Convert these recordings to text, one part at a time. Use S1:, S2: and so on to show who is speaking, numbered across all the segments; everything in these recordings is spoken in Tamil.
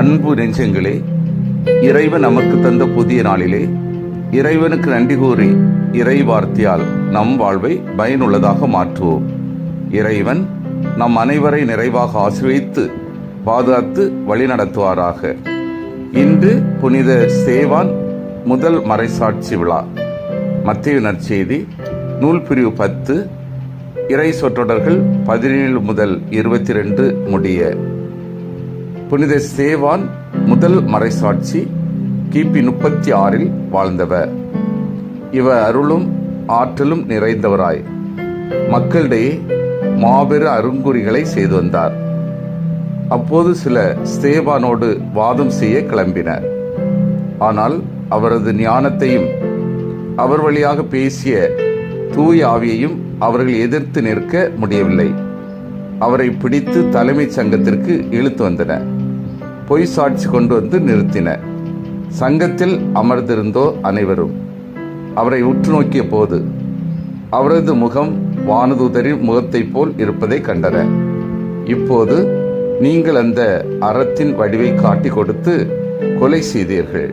S1: அன்பு நெஞ்சங்களே இறைவன் நமக்கு தந்த புதிய நாளிலே இறைவனுக்கு நன்றி கூறி இறை வார்த்தையால் நம் வாழ்வை பயனுள்ளதாக மாற்றுவோம். இறைவன் நம் அனைவரை நிறைவாக ஆசிரியத்து பாதுகாத்து வழிநடத்துவாராக. இன்று புனித சேவான் முதல் மறைசாட்சி விழா. மத்திய நற்செய்தி நூல் பிரிவு பத்து இறை சொற்றொடர்கள் பதினேழு முதல் இருபத்தி ரெண்டு முடிய. புனித சேவான் முதல் மறைசாட்சி கிபி முப்பத்தி ஆறில் வாழ்ந்தவர். இவர் அருளும் ஆற்றலும் நிறைந்தவராய். மக்களிடையே மாபெரு அருங்குறிகளை செய்து வந்தார். அப்போது சில ஸ்தேவானோடு வாதம் செய்ய கிளம்பினர். ஆனால் அவரது ஞானத்தையும் அவர் வழியாக பேசிய தூய ஆவியையும் அவர்கள் எதிர்த்து நிற்க முடியவில்லை. அவரை பிடித்து தலைமைச் சங்கத்திற்கு இழுத்து வந்தனர். பொய் சாட்சி கொண்டு வந்து நிறுத்தினர் சங்கத்தில் அமர்ந்திருந்தோ அனைவரும் அவரை உற்று நோக்கிய போது அவரது முகம் வானதூதரின் முகத்தைப் போல் இருப்பதை கண்டனர் இப்போது நீங்கள் அந்த அறத்தின் வடிவை காட்டிக் கொடுத்து கொலை செய்தீர்கள்.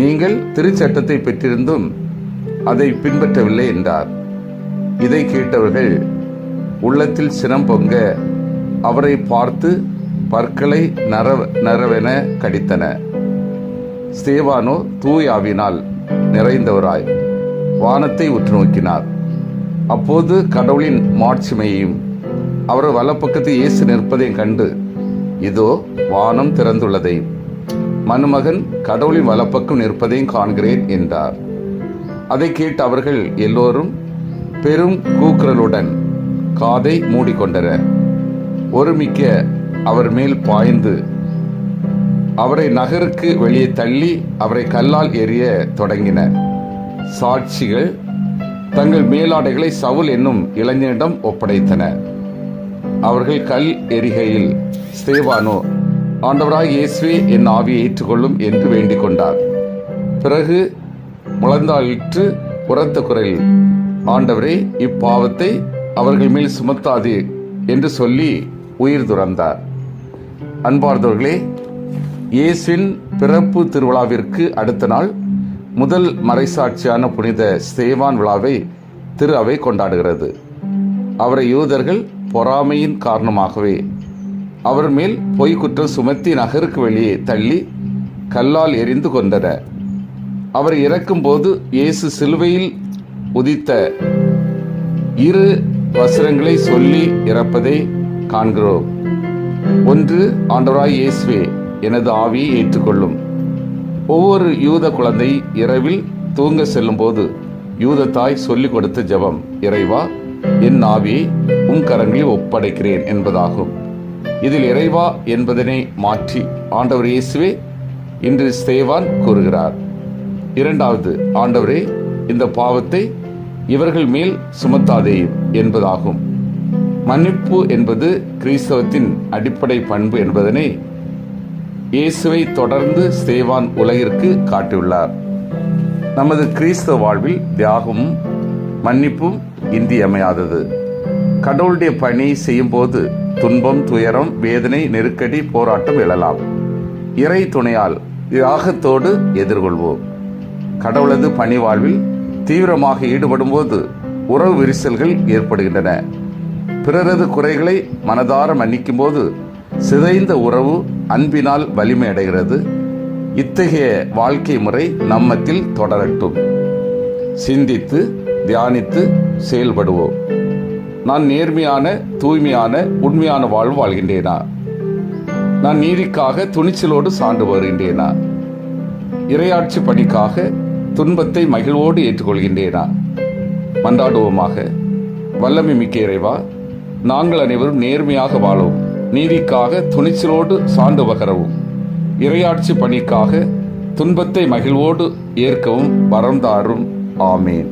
S1: நீங்கள் திருச்சட்டத்தை பெற்றிருந்தும் அதை பின்பற்றவில்லை என்றார். இதை கேட்டவர்கள் உள்ளத்தில் சினம் பொங்க அவரை பார்த்து பற்களை நர நரவென கடித்தன. ஸ்தேவானோ தூயாவினால் நிறைந்தவராய் வானத்தை உற்று நோக்கினார் அப்போது கடவுளின் மாட்சிமையையும் அவர் வலப்பக்கத்தில் இயேசு நிற்பதையும் கண்டு இதோ வானம் திறந்துள்ளதையும் மனுமகன் கடவுளின் வலப்பக்கம் நிற்பதையும் காண்கிறேன் என்றார். அதை கேட்டு அவர்கள் எல்லோரும் பெரும் கூக்குரலுடன் காதை மூடிக்கொண்டனர். ஒருமிக்க அவர் மேல் பாய்ந்து அவரை நகருக்கு வெளியே தள்ளி அவரை கல்லால் எறிய தொடங்கின. சாட்சிகள் தங்கள் மேலாடைகளை சவுல் என்னும் இளைஞனிடம் ஒப்படைத்தன. அவர்கள் கல் எரிகையில் ஸ்தேவானோ ஆண்டவராய் இயேசுவே என் ஆவியை ஏற்றுக்கொள்ளும் என்று வேண்டிக் கொண்டார். பிறகு முழந்தாளிற்று உரத்த குரலில் ஆண்டவரே இப்பாவத்தை அவர்கள் மேல் சுமத்தாது என்று சொல்லி உயிர் துறந்தார். அன்பார்ந்தவர்களே இயேசுவின் பிறப்பு திருவிழாவிற்கு அடுத்த நாள் முதல் மறைசாட்சியான புனித ஸ்தேவான் விழாவை திரு அவை கொண்டாடுகிறது. அவரை யூதர்கள் பொறாமையின் காரணமாகவே அவர் மேல் பொய்க்குற்றம் சுமத்தி நகருக்கு வெளியே தள்ளி கல்லால் எரிந்து கொண்டனர் அவர் இறக்கும்போது இயேசு சிலுவையில் உதித்த இரு வசனங்களை சொல்லி இறப்பதை காண்கிறோம். ஒன்று ஆண்டவராய் இயேசுவே எனது ஆவியை ஏற்றுக்கொள்ளும். ஒவ்வொரு யூத குழந்தை இரவில் தூங்க செல்லும்போது யூத தாய் சொல்லிக் கொடுத்த ஜெபம் இறைவா என் ஆவியை உன் கரங்களில் ஒப்படைக்கிறேன் என்பதாகும். இதில் இறைவா என்பதனை மாற்றி ஆண்டவர் இயேசுவே இன்று ஸ்தேவான் கூறுகிறார். இரண்டாவது ஆண்டவரே இந்த பாவத்தை இவர்கள் மேல் சுமத்தாதேயும் என்பதாகும். மன்னிப்பு என்பது கிறிஸ்தவத்தின் அடிப்படை பண்பு என்பதனை இயேசுவை தொடர்ந்து ஸ்தேவான் உலகிற்கு காட்டியுள்ளார். நமது கிறிஸ்தவ வாழ்வில் தியாகமும் மன்னிப்பும் இன்றியமையாதது. கடவுளுடைய பணி செய்யும்போது துன்பம் துயரம் வேதனை நெருக்கடி போராட்டம் எழலாம். இறை துணையால் தியாகத்தோடு எதிர்கொள்வோம். கடவுளது பணி வாழ்வில் தீவிரமாக ஈடுபடும் போது உறவு விரிசல்கள் ஏற்படுகின்றன. பிறரது குறைகளை மனதார மன்னிக்கும் போது சிதைந்த உறவு அன்பினால் வலிமை அடைகிறது. இத்தகைய வாழ்க்கை முறை நம்மத்தில் தொடரட்டும். சிந்தித்து தியானித்து செயல்படுவோம். நான் நேர்மையான தூய்மையான உண்மையான வாழ்வு வாழ்கின்றேனா? நான் நீதிக்காக துணிச்சலோடு சான்று வருகின்றேனா? இரையாட்சி பணிக்காக துன்பத்தை மகிழ்வோடு ஏற்றுக்கொள்கின்றேனா? மன்றாடுவோமாக. வல்லமை மிக்க இறைவா நாங்கள் அனைவரும் நேர்மையாக வாழவும் நீதிக்காக துணிச்சலோடு சான்று பகரவும். இரையாட்சி பணிக்காக துன்பத்தை மகிழ்வோடு ஏற்கவும் வரம் தாரும். ஆமேன்.